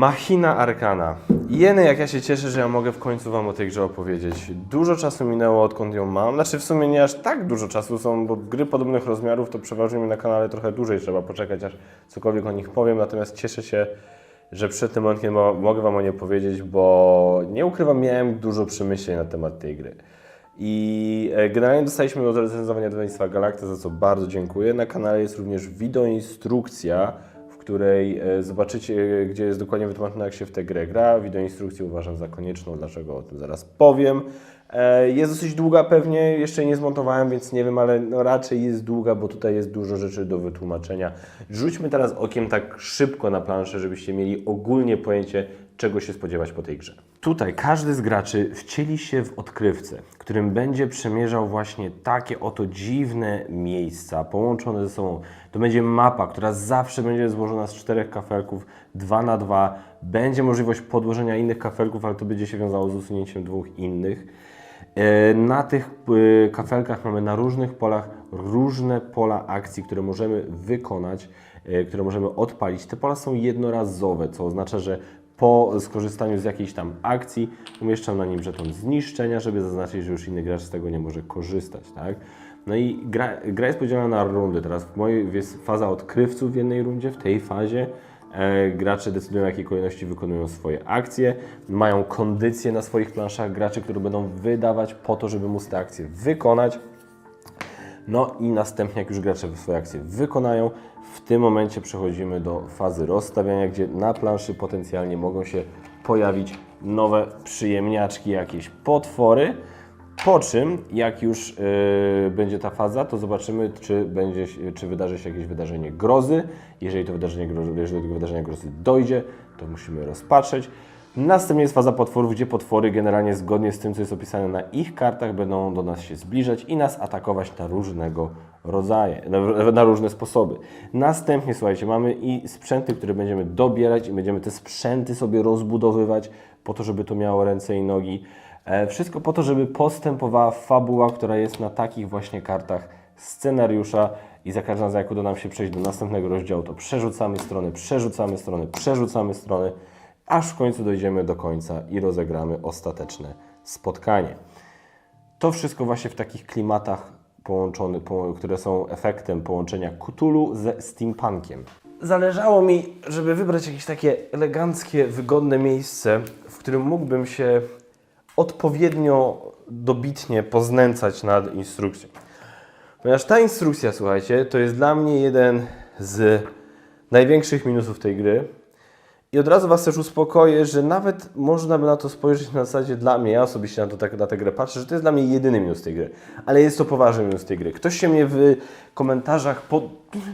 Machina Arkana. Jeny, jak ja się cieszę, że ja mogę w końcu Wam o tej grze opowiedzieć. Dużo czasu minęło, odkąd ją mam. Znaczy, w sumie nie aż tak dużo czasu są, bo gry podobnych rozmiarów to przeważnie mi na kanale trochę dłużej trzeba poczekać, aż cokolwiek o nich powiem. Natomiast cieszę się, że przed tym momentem mo- mogę Wam o niej powiedzieć, bo nie ukrywam, miałem dużo przemyśleń na temat tej gry. I e, generalnie dostaliśmy do recenzowania wydawnictwa Galacta, za co bardzo dziękuję. Na kanale jest również wideoinstrukcja, w której e, zobaczycie, gdzie jest dokładnie wytłumaczone, jak się w tę grę gra. Wideoinstrukcję uważam za konieczną, dlaczego o tym zaraz powiem. E, Jest dosyć długa pewnie, jeszcze nie zmontowałem, więc nie wiem, ale no raczej jest długa, bo tutaj jest dużo rzeczy do wytłumaczenia. Rzućmy teraz okiem tak szybko na planszę, żebyście mieli ogólnie pojęcie, czego się spodziewać po tej grze. Tutaj każdy z graczy wcieli się w odkrywcę, którym będzie przemierzał właśnie takie oto dziwne miejsca połączone ze sobą. To będzie mapa, która zawsze będzie złożona z czterech kafelków 2 na 2 Będzie możliwość podłożenia innych kafelków, ale to będzie się wiązało z usunięciem dwóch innych. E, Na tych e, kafelkach mamy na różnych polach różne pola akcji, które możemy wykonać, e, które możemy odpalić. Te pola są jednorazowe, co oznacza, że po skorzystaniu z jakiejś tam akcji umieszczam na nim żeton zniszczenia, żeby zaznaczyć, że już inny gracz z tego nie może korzystać. Tak? No i gra, gra jest podzielona na rundy. Teraz w mojej jest faza odkrywców w jednej rundzie, w tej fazie E, gracze decydują, w jakiej kolejności wykonują swoje akcje. Mają kondycje na swoich planszach graczy, które będą wydawać po to, żeby móc te akcje wykonać. No i następnie, jak już gracze swoje akcje wykonają, w tym momencie przechodzimy do fazy rozstawiania, gdzie na planszy potencjalnie mogą się pojawić nowe przyjemniaczki, jakieś potwory. Po czym, jak już yy, będzie ta faza, to zobaczymy, czy, będzie, czy wydarzy się jakieś wydarzenie grozy. Jeżeli to wydarzenie grozy, jeżeli do tego wydarzenia grozy dojdzie, to musimy rozpatrzeć. Następnie jest faza potworów, gdzie potwory generalnie zgodnie z tym, co jest opisane na ich kartach, będą do nas się zbliżać i nas atakować na różnego rodzaje, na, na różne sposoby. Następnie, słuchajcie, mamy i sprzęty, które będziemy dobierać i będziemy te sprzęty sobie rozbudowywać po to, żeby to miało ręce i nogi. E, Wszystko po to, żeby postępowała fabuła, która jest na takich właśnie kartach scenariusza i za każdym razem, jak uda nam się przejść do następnego rozdziału, to przerzucamy strony, przerzucamy strony, przerzucamy strony, aż w końcu dojdziemy do końca i rozegramy ostateczne spotkanie. To wszystko właśnie w takich klimatach połączony, po, które są efektem połączenia Cthulhu ze steampunkiem. Zależało mi, żeby wybrać jakieś takie eleganckie, wygodne miejsce, w którym mógłbym się odpowiednio dobitnie poznęcać nad instrukcją. Ponieważ ta instrukcja, słuchajcie, to jest dla mnie jeden z największych minusów tej gry. I od razu Was też uspokoję, że nawet można by na to spojrzeć na zasadzie dla mnie, ja osobiście na, to, tak, na tę grę patrzę, że to jest dla mnie jedyny minus tej gry. Ale jest to poważny minus tej gry. Ktoś się mnie w komentarzach pod...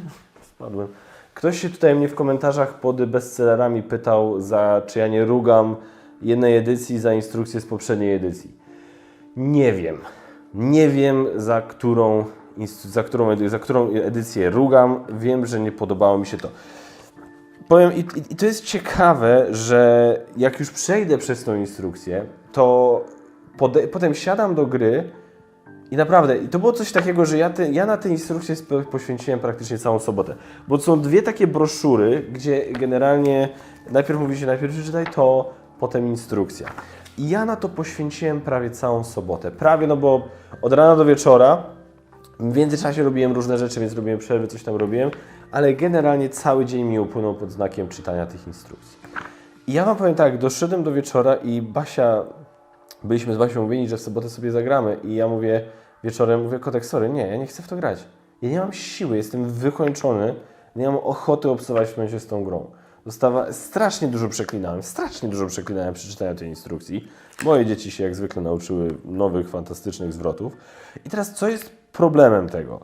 Spadłem. Ktoś się tutaj mnie w komentarzach pod bestsellerami pytał, za, czy ja nie rugam jednej edycji za instrukcję z poprzedniej edycji. Nie wiem. Nie wiem, za którą, za którą, za którą edycję rugam. Wiem, że nie podobało mi się to. Powiem, i, i, to jest ciekawe, że jak już przejdę przez tą instrukcję, to pode, potem siadam do gry i naprawdę, i to było coś takiego, że ja, te, ja na tę instrukcję poświęciłem praktycznie całą sobotę. Bo są dwie takie broszury, gdzie generalnie najpierw mówi się, najpierw przeczytaj to, potem instrukcja. I ja na to poświęciłem prawie całą sobotę. Prawie, no bo od rana do wieczora w międzyczasie robiłem różne rzeczy, więc robiłem przerwy, coś tam robiłem, ale generalnie cały dzień mi upłynął pod znakiem czytania tych instrukcji. I ja Wam powiem tak, doszedłem do wieczora i Basia, byliśmy z Basią mówieni, że w sobotę sobie zagramy i ja mówię wieczorem, mówię Kotek, sorry, nie, ja nie chcę w to grać. Ja nie mam siły, jestem wykończony, nie mam ochoty obsować w momencie z tą grą. Dostawa, strasznie dużo przeklinałem, strasznie dużo przeklinałem przy czytaniu tej instrukcji. Moje dzieci się jak zwykle nauczyły nowych, fantastycznych zwrotów. I teraz co jest problemem tego?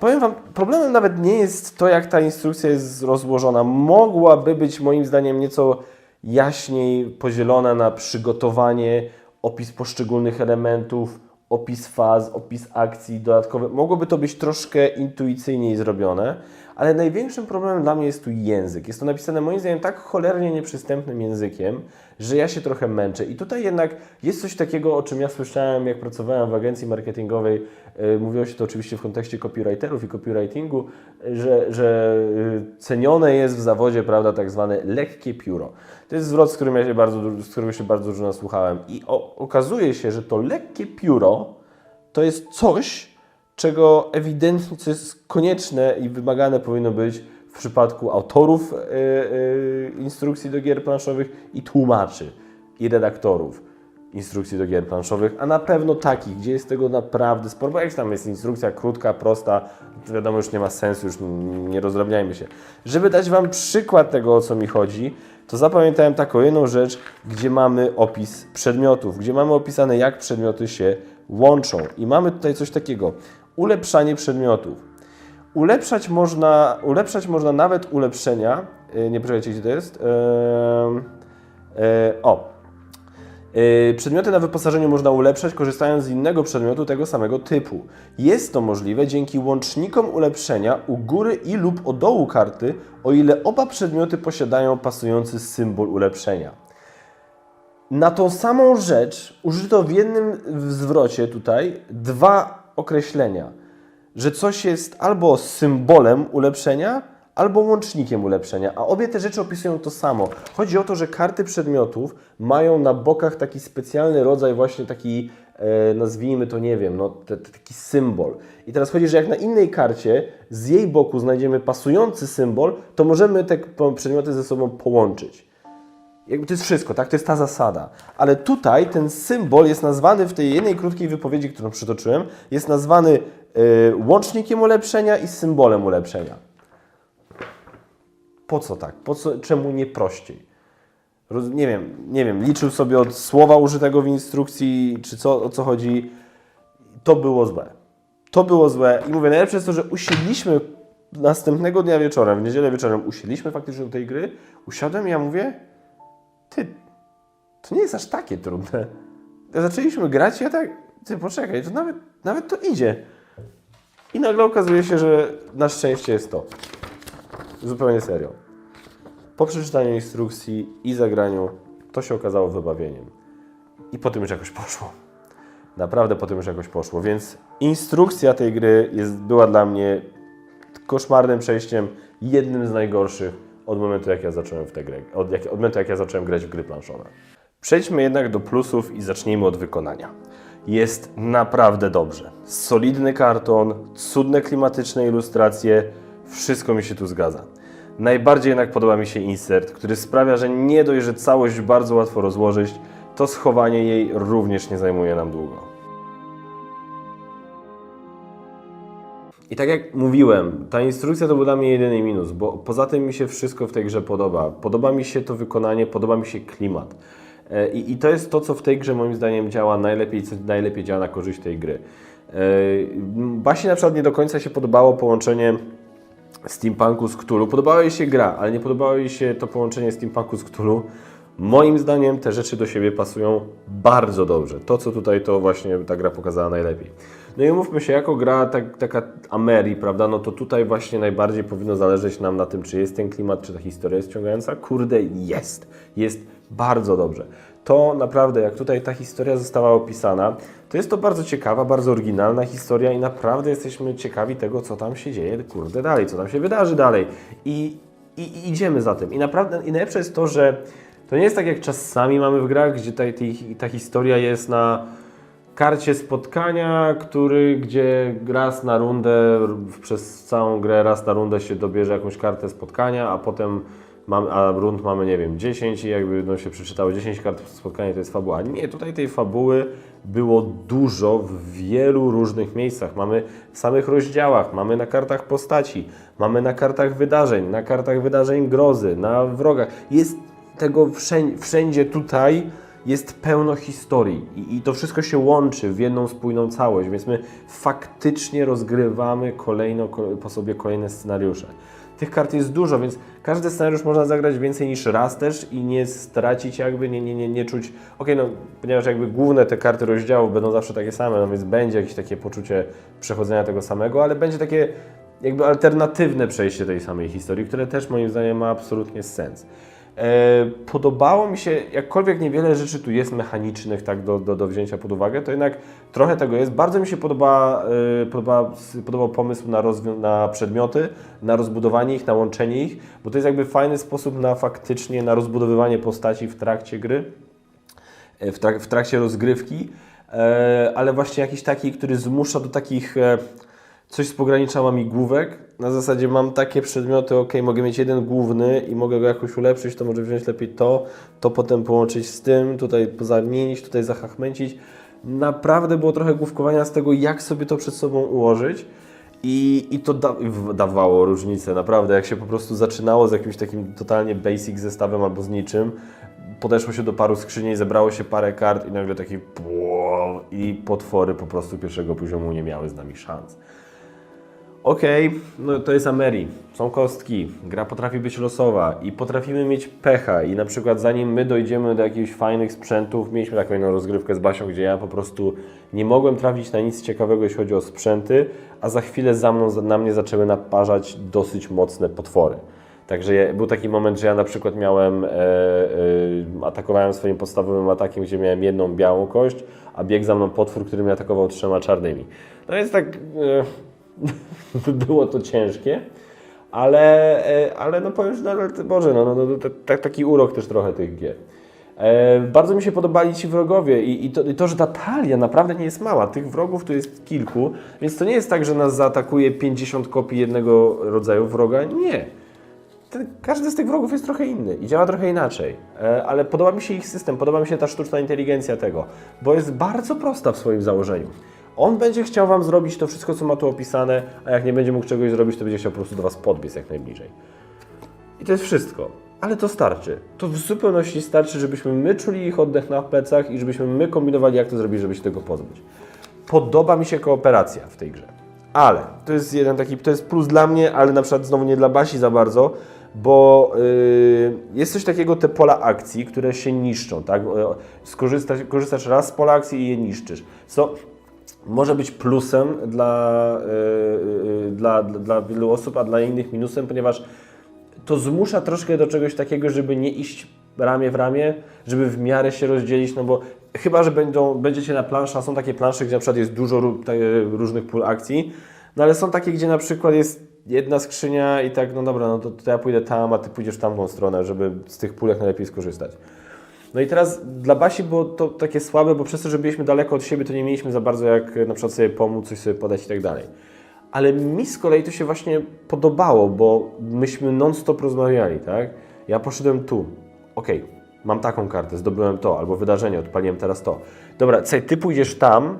Powiem Wam, problemem nawet nie jest to, jak ta instrukcja jest rozłożona. Mogłaby być moim zdaniem nieco jaśniej podzielona na przygotowanie, opis poszczególnych elementów, opis faz, opis akcji dodatkowe. Mogłoby to być troszkę intuicyjniej zrobione, ale największym problemem dla mnie jest tu język. Jest to napisane moim zdaniem tak cholernie nieprzystępnym językiem, że ja się trochę męczę. I tutaj jednak jest coś takiego, o czym ja słyszałem, jak pracowałem w agencji marketingowej. Yy, mówiło się to oczywiście w kontekście copywriterów i copywritingu, że, że yy, cenione jest w zawodzie, prawda, tak zwane lekkie pióro. To jest zwrot, z którym ja się bardzo, z którego się bardzo dużo nasłuchałem. I o, okazuje się, że to lekkie pióro to jest coś, czego ewidentnie, co jest konieczne i wymagane powinno być w przypadku autorów y, y, instrukcji do gier planszowych i tłumaczy i redaktorów instrukcji do gier planszowych, a na pewno takich, gdzie jest tego naprawdę sporo, bo jak tam jest instrukcja krótka, prosta, to wiadomo już nie ma sensu, już nie rozdrabniajmy się. Żeby dać Wam przykład tego, o co mi chodzi, to zapamiętałem taką jedną rzecz, gdzie mamy opis przedmiotów, gdzie mamy opisane, jak przedmioty się łączą. I mamy tutaj coś takiego, ulepszanie przedmiotów. Ulepszać można, ulepszać można nawet ulepszenia. Yy, nie poczekajcie, gdzie to jest. Yy, yy, o. Przedmioty na wyposażeniu można ulepszać, korzystając z innego przedmiotu tego samego typu. Jest to możliwe dzięki łącznikom ulepszenia u góry i lub o dołu karty, o ile oba przedmioty posiadają pasujący symbol ulepszenia. Na tą samą rzecz użyto w jednym zwrocie tutaj dwa określenia, że coś jest albo symbolem ulepszenia, albo łącznikiem ulepszenia, a obie te rzeczy opisują to samo. Chodzi o to, że karty przedmiotów mają na bokach taki specjalny rodzaj właśnie taki, e, nazwijmy to, nie wiem, no, te, te, taki symbol. I teraz chodzi, że jak na innej karcie z jej boku znajdziemy pasujący symbol, to możemy te przedmioty ze sobą połączyć. Jakby to jest wszystko, tak? To jest ta zasada. Ale tutaj ten symbol jest nazwany w tej jednej krótkiej wypowiedzi, którą przytoczyłem, jest nazwany y, łącznikiem ulepszenia i symbolem ulepszenia. Po co tak? Po co, czemu nie prościej? Roz, nie wiem, nie wiem, liczył sobie od słowa użytego w instrukcji, czy co, o co chodzi. To było złe. To było złe. I mówię, najlepsze jest to, że usiedliśmy następnego dnia wieczorem, w niedzielę wieczorem, usiedliśmy faktycznie do tej gry, usiadłem i ja mówię, ty, to nie jest aż takie trudne. Zaczęliśmy grać i ja tak, ty poczekaj, to nawet, nawet to idzie. I nagle okazuje się, że na szczęście jest to. Zupełnie serio. Po przeczytaniu instrukcji i zagraniu, to się okazało wybawieniem. I po tym już jakoś poszło. Naprawdę po tym już jakoś poszło. Więc instrukcja tej gry jest, była dla mnie koszmarnym przejściem, jednym z najgorszych od momentu, jak ja zacząłem w tę grę, od, jak, od momentu, jak ja zacząłem grać w gry planszowe. Przejdźmy jednak do plusów i zacznijmy od wykonania. Jest naprawdę dobrze. Solidny karton, cudne klimatyczne ilustracje, wszystko mi się tu zgadza. Najbardziej jednak podoba mi się insert, który sprawia, że nie dość, że całość bardzo łatwo rozłożyć, to schowanie jej również nie zajmuje nam długo. I tak jak mówiłem, ta instrukcja to był dla mnie jedyny minus, bo poza tym mi się wszystko w tej grze podoba. Podoba mi się to wykonanie, podoba mi się klimat. E, I, I to jest to, co w tej grze moim zdaniem działa najlepiej, co najlepiej działa na korzyść tej gry. E, Basi na przykład nie do końca się podobało połączenie steampunku z Cthulhu. Podobała jej się gra, ale nie podobało jej się to połączenie steampunku z Cthulhu. Moim zdaniem te rzeczy do siebie pasują bardzo dobrze. To, co tutaj to właśnie ta gra pokazała najlepiej. No i umówmy się, jako gra tak, taka Ameri, prawda, no to tutaj właśnie najbardziej powinno zależeć nam na tym, czy jest ten klimat, czy ta historia jest ciągająca. Kurde, jest. Jest bardzo dobrze. To naprawdę, jak tutaj ta historia została opisana, to jest to bardzo ciekawa, bardzo oryginalna historia i naprawdę jesteśmy ciekawi tego, co tam się dzieje, kurde, dalej, co tam się wydarzy dalej. I, i, i idziemy za tym. I naprawdę, i najlepsze jest to, że to nie jest tak jak czasami mamy w grach, gdzie ta, ta, historia jest na karcie spotkania, który, gdzie raz na rundę, przez całą grę raz na rundę się dobierze jakąś kartę spotkania, a potem mamy, a rund mamy, nie wiem, 10 i jakby no, się przeczytało 10 kart spotkania, to jest fabuła. Nie, tutaj tej fabuły było dużo w wielu różnych miejscach. Mamy w samych rozdziałach, mamy na kartach postaci, mamy na kartach wydarzeń, na kartach wydarzeń grozy, na wrogach. Jest tego wszędzie, wszędzie tutaj jest pełno historii i, i to wszystko się łączy w jedną spójną całość, więc my faktycznie rozgrywamy kolejno, ko- po sobie kolejne scenariusze. Tych kart jest dużo, więc każdy scenariusz można zagrać więcej niż raz też i nie stracić jakby, nie, nie, nie, nie czuć, okej, no ponieważ jakby główne te karty rozdziałów będą zawsze takie same, no więc będzie jakieś takie poczucie przechodzenia tego samego, ale będzie takie jakby alternatywne przejście tej samej historii, które też moim zdaniem ma absolutnie sens. E, podobało mi się, jakkolwiek niewiele rzeczy tu jest mechanicznych tak do, do, do wzięcia pod uwagę, to jednak trochę tego jest. Bardzo mi się podoba, e, podoba, podobał pomysł na, na przedmioty, na rozbudowanie ich, na łączenie ich, bo to jest jakby fajny sposób na faktycznie na rozbudowywanie postaci w trakcie gry w, trak- w trakcie rozgrywki, e, ale właśnie jakiś taki, który zmusza do takich e, coś z pogranicza łamigłówek. Na zasadzie mam takie przedmioty, ok, mogę mieć jeden główny i mogę go jakoś ulepszyć, to może wziąć lepiej to, to potem połączyć z tym, tutaj zamienić, tutaj zachachmęcić. Naprawdę było trochę główkowania z tego, jak sobie to przed sobą ułożyć. I, i to da, dawało różnicę, naprawdę. Jak się po prostu zaczynało z jakimś takim totalnie basic zestawem albo z niczym, podeszło się do paru skrzyni, zebrało się parę kart i nagle taki i potwory po prostu pierwszego poziomu nie miały z nami szans. Okej, no to jest Ameri, są kostki, gra potrafi być losowa i potrafimy mieć pecha i na przykład zanim my dojdziemy do jakichś fajnych sprzętów, mieliśmy taką jedną rozgrywkę z Basią, gdzie ja po prostu nie mogłem trafić na nic ciekawego, jeśli chodzi o sprzęty, a za chwilę za mną, na mnie zaczęły naparzać dosyć mocne potwory. Także był taki moment, że ja na przykład miałem, e, e, atakowałem swoim podstawowym atakiem, gdzie miałem jedną białą kość, a biegł za mną potwór, który mnie atakował trzema czarnymi. No więc tak, e, było to ciężkie, ale, e, ale no powiem, że ale Boże, no, no, no, tak, taki urok też trochę tych gier. E, bardzo mi się podobali ci wrogowie i, i, to, i to, że ta talia naprawdę nie jest mała. Tych wrogów tu jest kilku, więc to nie jest tak, że nas zaatakuje 50 kopii jednego rodzaju wroga. Nie ten, każdy z tych wrogów jest trochę inny i działa trochę inaczej. E, ale podoba mi się ich system, podoba mi się ta sztuczna inteligencja tego, bo jest bardzo prosta w swoim założeniu. On będzie chciał Wam zrobić to wszystko, co ma tu opisane, a jak nie będzie mógł czegoś zrobić, to będzie chciał po prostu do Was podbiec jak najbliżej. I to jest wszystko. Ale to starczy. To w zupełności starczy, żebyśmy my czuli ich oddech na plecach i żebyśmy my kombinowali, jak to zrobić, żeby się tego pozbyć. Podoba mi się kooperacja w tej grze. Ale to jest jeden taki, to jest plus dla mnie, ale na przykład znowu nie dla Basi za bardzo, bo yy, jest coś takiego, te pola akcji, które się niszczą, tak? Yy, Skorzystasz, korzystasz raz z pola akcji i je niszczysz. Co może być plusem dla, yy, yy, dla, dla, dla wielu osób, a dla innych minusem, ponieważ to zmusza troszkę do czegoś takiego, żeby nie iść ramię w ramię, żeby w miarę się rozdzielić, no bo chyba, że będą, będziecie na planszy, a są takie plansze, gdzie na przykład jest dużo różnych pól akcji, no ale są takie, gdzie na przykład jest jedna skrzynia i tak, no dobra, no to, to ja pójdę tam, a ty pójdziesz w tamtą stronę, żeby z tych pól jak najlepiej skorzystać. No i teraz dla Basi było to takie słabe, bo przez to, że byliśmy daleko od siebie, to nie mieliśmy za bardzo jak na przykład sobie pomóc, coś sobie podać i tak dalej. Ale mi z kolei to się właśnie podobało, bo myśmy non-stop rozmawiali, tak? Ja poszedłem tu, okej, mam taką kartę, zdobyłem to, albo wydarzenie, odpaliłem teraz to. Dobra, Cej, ty pójdziesz tam,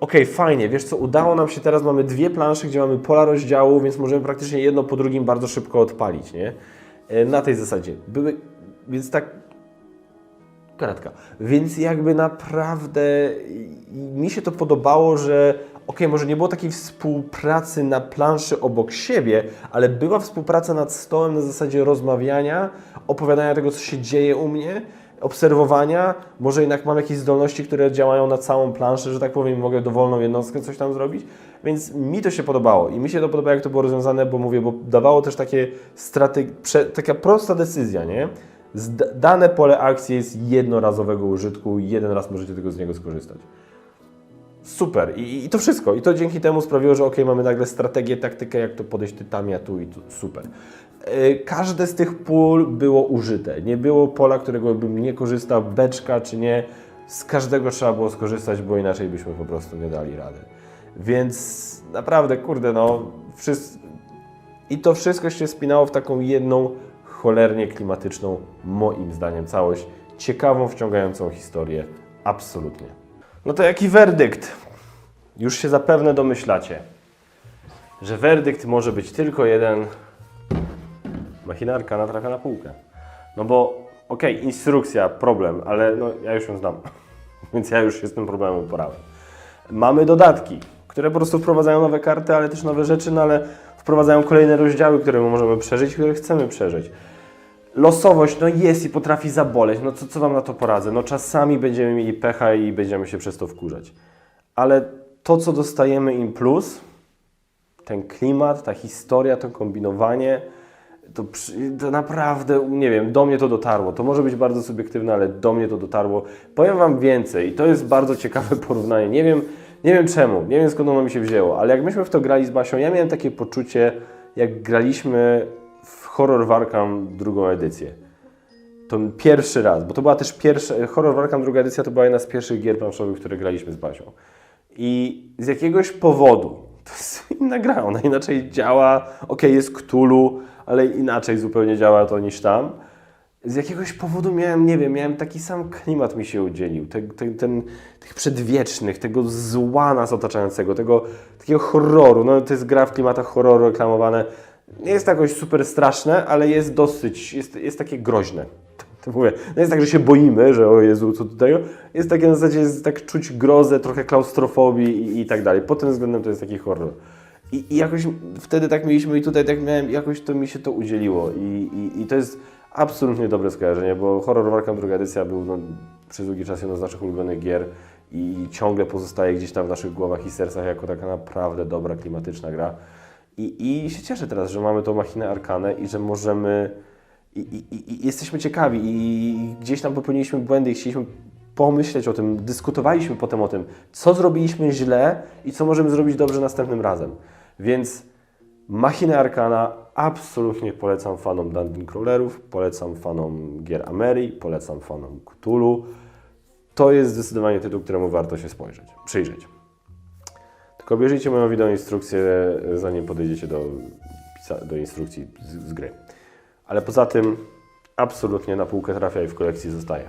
okej, fajnie, wiesz co, udało nam się teraz, mamy dwie plansze, gdzie mamy pola rozdziału, więc możemy praktycznie jedno po drugim bardzo szybko odpalić, nie? E, Na tej zasadzie. Były, więc tak Karatka. Więc jakby naprawdę mi się to podobało, że okej, może nie było takiej współpracy na planszy obok siebie, ale była współpraca nad stołem na zasadzie rozmawiania, opowiadania tego, co się dzieje u mnie, obserwowania. Może jednak mam jakieś zdolności, które działają na całą planszę, że tak powiem, mogę dowolną jednostkę coś tam zrobić. Więc mi to się podobało i mi się to podoba, jak to było rozwiązane, bo mówię, bo dawało też takie strategie, taka prosta decyzja, nie? Dane pole akcji jest jednorazowego użytku jeden raz możecie tylko z niego skorzystać. Super. I, I to wszystko. I to dzięki temu sprawiło, że ok, mamy nagle strategię, taktykę, jak to podejść ty tam, ja tu i tu. Super. Yy, Każde z tych pól było użyte. Nie było pola, którego bym nie korzystał, beczka czy nie. Z każdego trzeba było skorzystać, bo inaczej byśmy po prostu nie dali rady. Więc naprawdę, kurde, no, i to wszystko się spinało w taką jedną, cholernie klimatyczną, moim zdaniem, całość. Ciekawą, wciągającą historię. Absolutnie. No to jaki werdykt? Już się zapewne domyślacie, że werdykt może być tylko jeden. Machinarka natrafia na półkę. No bo, okej, instrukcja, problem, ale no, ja już ją znam. Więc ja już się z tym problemem uporałem. Mamy dodatki, które po prostu wprowadzają nowe karty, ale też nowe rzeczy, no ale wprowadzają kolejne rozdziały, które my możemy przeżyć, które chcemy przeżyć. Losowość, no jest i potrafi zaboleć, no co, co Wam na to poradzę? No czasami będziemy mieli pecha i będziemy się przez to wkurzać. Ale to, co dostajemy im plus, ten klimat, ta historia, to kombinowanie, to, to naprawdę, nie wiem, do mnie to dotarło. To może być bardzo subiektywne, ale do mnie to dotarło. Powiem Wam więcej i to jest bardzo ciekawe porównanie. Nie wiem, nie wiem czemu, nie wiem skąd ono mi się wzięło, ale jak myśmy w to grali z Basią, ja miałem takie poczucie, jak graliśmy w Horror Warcam drugą edycję. To pierwszy raz, bo to była też pierwsza, Horror Warcam druga edycja to była jedna z pierwszych gier planszowych, które graliśmy z Basią. I z jakiegoś powodu, to jest inna gra, ona inaczej działa, okej, jest Cthulhu, ale inaczej zupełnie działa to niż tam. Z jakiegoś powodu miałem, nie wiem, miałem taki sam klimat mi się udzielił, te, te, ten, tych przedwiecznych, tego zła nas otaczającego, tego takiego horroru, no to jest gra w klimatach horroru reklamowane, nie jest to jakoś super straszne, ale jest dosyć, jest, jest takie groźne. To mówię, no jest tak, że się boimy, że o Jezu, co tutaj, jest takie na zasadzie, jest tak czuć grozę, trochę klaustrofobii i, i tak dalej. Pod tym względem to jest taki horror. I, I jakoś wtedy tak mieliśmy i tutaj tak miałem, jakoś to mi się to udzieliło i, i, i to jest absolutnie dobre skojarzenie, bo Horror Warcam druga edycja był no, przez długi czas jedną z naszych ulubionych gier i ciągle pozostaje gdzieś tam w naszych głowach i sercach jako taka naprawdę dobra, klimatyczna gra. I, I się cieszę teraz, że mamy tą machinę Arkanę i że możemy. I, i, i- jesteśmy ciekawi i gdzieś tam popełniliśmy błędy i chcieliśmy pomyśleć o tym, dyskutowaliśmy potem o tym, co zrobiliśmy źle i co możemy zrobić dobrze następnym razem. Więc Machinę Arcana absolutnie polecam fanom Dungeon Crawlerów, polecam fanom gier Ameri, polecam fanom Cthulhu. To jest zdecydowanie tytuł, któremu warto się spojrzeć, przyjrzeć. Tylko obejrzyjcie moją wideoinstrukcję, zanim podejdziecie do, do instrukcji z, z gry. Ale poza tym absolutnie na półkę trafia i w kolekcji zostaje.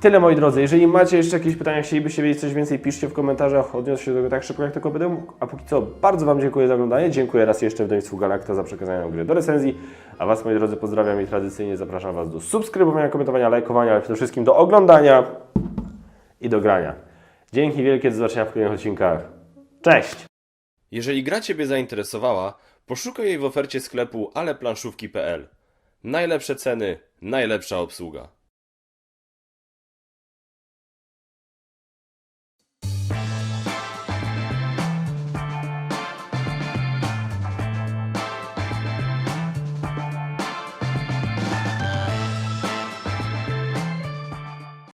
Tyle moi drodzy. Jeżeli macie jeszcze jakieś pytania, chcielibyście wiedzieć coś więcej, piszcie w komentarzach. Odniosę się do tego tak szybko, jak tylko będę mógł. A póki co, bardzo Wam dziękuję za oglądanie. Dziękuję raz jeszcze wydawnictwu Galacta za przekazanie nam gry do recenzji. A Was, moi drodzy, pozdrawiam i tradycyjnie zapraszam Was do subskrybowania, komentowania, lajkowania, ale przede wszystkim do oglądania i do grania. Dzięki wielkie, do zobaczenia w kolejnych odcinkach. Cześć! Jeżeli gra Ciebie zainteresowała, poszukaj jej w ofercie sklepu aleplanszówki.pl. Najlepsze ceny, najlepsza obsługa.